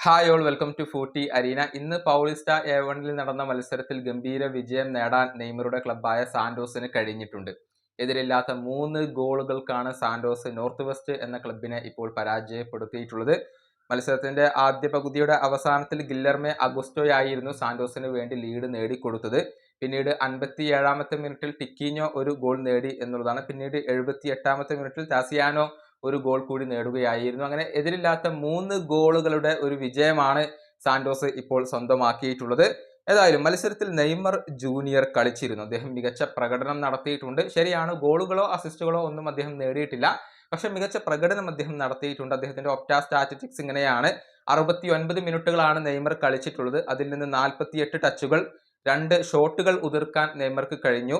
Hi all welcome to Footy Arena ഇന്ന് Paulista A വണിൽ നടന്ന മത്സരത്തിൽ ഗംഭീര വിജയം നേടാൻ നെയ്മറുടെ ക്ലബായ സാന്റോസിന് കഴിഞ്ഞിട്ടുണ്ട്. എതിരില്ലാത്ത മൂന്ന് ഗോളുകൾക്കാണ് സാന്റോസ് നോർത്ത് വെസ്റ്റ് എന്ന ക്ലബിനെ ഇപ്പോൾ പരാജയപ്പെടുത്തിയിട്ടുള്ളത്. മത്സരത്തിന്റെ ആദ്യ പകുതിയുടെ അവസാനത്തിൽ ഗില്ലർമെ അഗുസ്റ്റോയായിരുന്നു സാന്റോസിന് വേണ്ടി ലീഡ് നേടിക്കൊടുത്തത്. പിന്നീട് അൻപത്തി ഏഴാമത്തെ മിനിറ്റിൽ ടിക്കീഞ്ഞോ ഒരു ഗോൾ നേടി എന്നുള്ളതാണ്. പിന്നീട് എഴുപത്തി എട്ടാമത്തെ മിനിറ്റിൽ താസിയാനോ ഒരു ഗോൾ കൂടി നേടുകയായിരുന്നു. അങ്ങനെ എതിരില്ലാത്ത മൂന്ന് ഗോളുകളുടെ ഒരു വിജയമാണ് സാന്റോസ് ഇപ്പോൾ സ്വന്തമാക്കിയിട്ടുള്ളത്. ഏതായാലും മത്സരത്തിൽ നെയ്മർ ജൂനിയർ കളിച്ചിരുന്നു. അദ്ദേഹം മികച്ച പ്രകടനം നടത്തിയിട്ടുണ്ട്. ശരിയാണ് ഗോളുകളോ അസിസ്റ്റുകളോ ഒന്നും അദ്ദേഹം നേടിയിട്ടില്ല. പക്ഷെ മികച്ച പ്രകടനം അദ്ദേഹം നടത്തിയിട്ടുണ്ട്. അദ്ദേഹത്തിന്റെ ഒപ്റ്റാ സ്റ്റാറ്റിസ്റ്റിക്സ് ഇങ്ങനെയാണ്. അറുപത്തി ഒൻപത് മിനിറ്റുകളാണ് നെയ്മർ കളിച്ചിട്ടുള്ളത്. അതിൽ നിന്ന് നാൽപ്പത്തിയെട്ട് ടച്ചുകൾ രണ്ട് ഷോട്ടുകൾ ഉതിർക്കാൻ നെയ്മർക്ക് കഴിഞ്ഞു.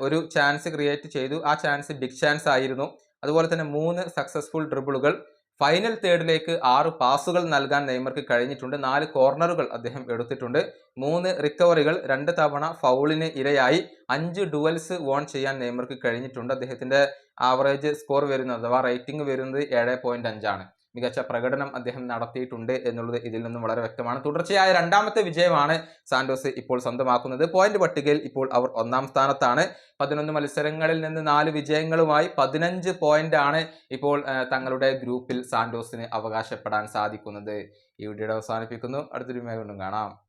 ഒരു ചാൻസ് ക്രിയേറ്റ് ചെയ്തു. ആ ചാൻസ് ബിഗ് ചാൻസ് ആയിരുന്നു. അതുപോലെ തന്നെ മൂന്ന് സക്സസ്ഫുൾ ഡ്രിബിളുകൾ ഫൈനൽ തേർഡിലേക്ക് ആറ് പാസുകൾ നൽകാൻ നെയ്മർക്ക് കഴിഞ്ഞിട്ടുണ്ട്. നാല് കോർണറുകൾ അദ്ദേഹം എടുത്തിട്ടുണ്ട്. മൂന്ന് റിക്കവറികൾ രണ്ട് തവണ ഫൗളിന് ഇരയായി. അഞ്ച് ഡുവൽസ് വോൺ ചെയ്യാൻ നെയ്മർക്ക് കഴിഞ്ഞിട്ടുണ്ട്. അദ്ദേഹത്തിന്റെ ആവറേജ് സ്കോർ വരുന്നത് അഥവാ റേറ്റിംഗ് വരുന്നത് ഏഴ് പോയിന്റ് അഞ്ചാണ്. മികച്ച പ്രകടനം അദ്ദേഹം നടത്തിയിട്ടുണ്ട് എന്നുള്ളത് ഇതിൽ നിന്നും വളരെ വ്യക്തമാണ്. തുടർച്ചയായ രണ്ടാമത്തെ വിജയമാണ് സാന്റോസ് ഇപ്പോൾ സ്വന്തമാക്കുന്നത്. പോയിന്റ് പട്ടികയിൽ ഇപ്പോൾ അവർ ഒന്നാം സ്ഥാനത്താണ്. പതിനൊന്ന് മത്സരങ്ങളിൽ നിന്ന് നാല് വിജയങ്ങളുമായി പതിനഞ്ച് ആണ് ഇപ്പോൾ തങ്ങളുടെ ഗ്രൂപ്പിൽ സാന്റോസിന് അവകാശപ്പെടാൻ സാധിക്കുന്നത്. ഈ വീഡിയോ അവസാനിപ്പിക്കുന്നു. അടുത്തൊരു വീഡിയോ കൊണ്ടും കാണാം.